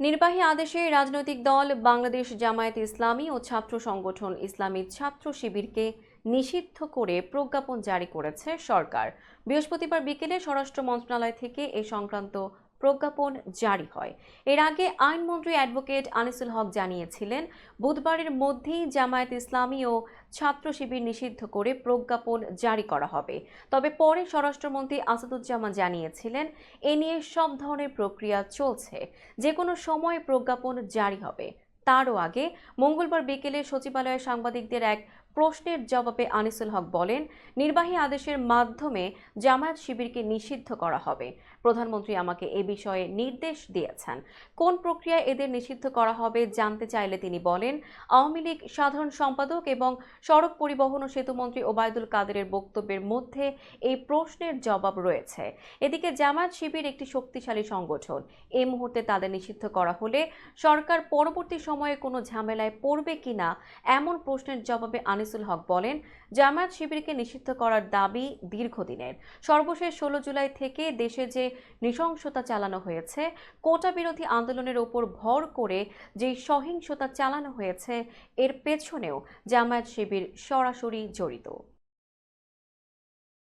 নির্বাহী আদেশে রাজনৈতিক দল, বাংলাদেশ জামায়াত ইসলামী ও ছাত্র সংগঠন ইসলামী ছাত্র শিবিরকে নিষিদ্ধ করে প্রজ্ঞাপন জারি করেছে সরকার। বৃহস্পতিবার বিকেলে স্বরাষ্ট্র মন্ত্রণালয় থেকে এ সংক্রান্ত প্রজ্ঞাপন জারি হয়। এর আগে আইনমন্ত্রী অ্যাডভোকেট আনিসুল হক জানিয়েছিলেন, বুধবারের মধ্যেই জামায়াত ইসলামী ও ছাত্র শিবির নিষিদ্ধ করে প্রজ্ঞাপন জারি করা হবে। তবে পরে স্বরাষ্ট্রমন্ত্রী আসাদুজ্জামান জানিয়েছিলেন, এ নিয়ে সব ধরনের প্রক্রিয়া চলছে। যে কোনো সময় প্রজ্ঞাপন জারি হবে। তারও আগে মঙ্গলবার বিকেলে সচিবালয়ে সাংবাদিকদের এক প্রশ্নের জবাবে আনিসুল হক বলেন, নির্বাহী আদেশের মাধ্যমে জামায়াত শিবিরকে নিষিদ্ধ করা হবে। প্রধানমন্ত্রী আমাকে এ বিষয়ে নির্দেশ দিয়েছেন। কোন প্রক্রিয়ায় এদের নিষিদ্ধ করা হবে জানতে চাইলে তিনি বলেন, আওয়ামী লীগ সাধারণ সম্পাদক এবং সড়ক পরিবহন ও সেতুমন্ত্রী ওবায়দুল কাদেরের বক্তব্যের মধ্যে এই প্রশ্নের জবাব রয়েছে। এদিকে জামায়াত শিবির একটি শক্তিশালী সংগঠন। এই মুহূর্তে তাদের নিষিদ্ধ করা হলে সরকার পরবর্তী সময়ে কোনো ঝামেলায় পড়বে কিনা এমন প্রশ্নের জবাবে আনিসুল হক বলেন, জামায়াত শিবিরকে নিষিদ্ধ করার দাবি দীর্ঘদিনের। সর্বশেষ ষোলো জুলাই থেকে দেশে যে নৃশংসতা চালানো হয়েছে কোটা বিরোধী আন্দোলনের ওপর ভর করে যে সহিংসতা চালানো হয়েছে, এর পেছনেও জামায়াত শিবির সরাসরি জড়িত।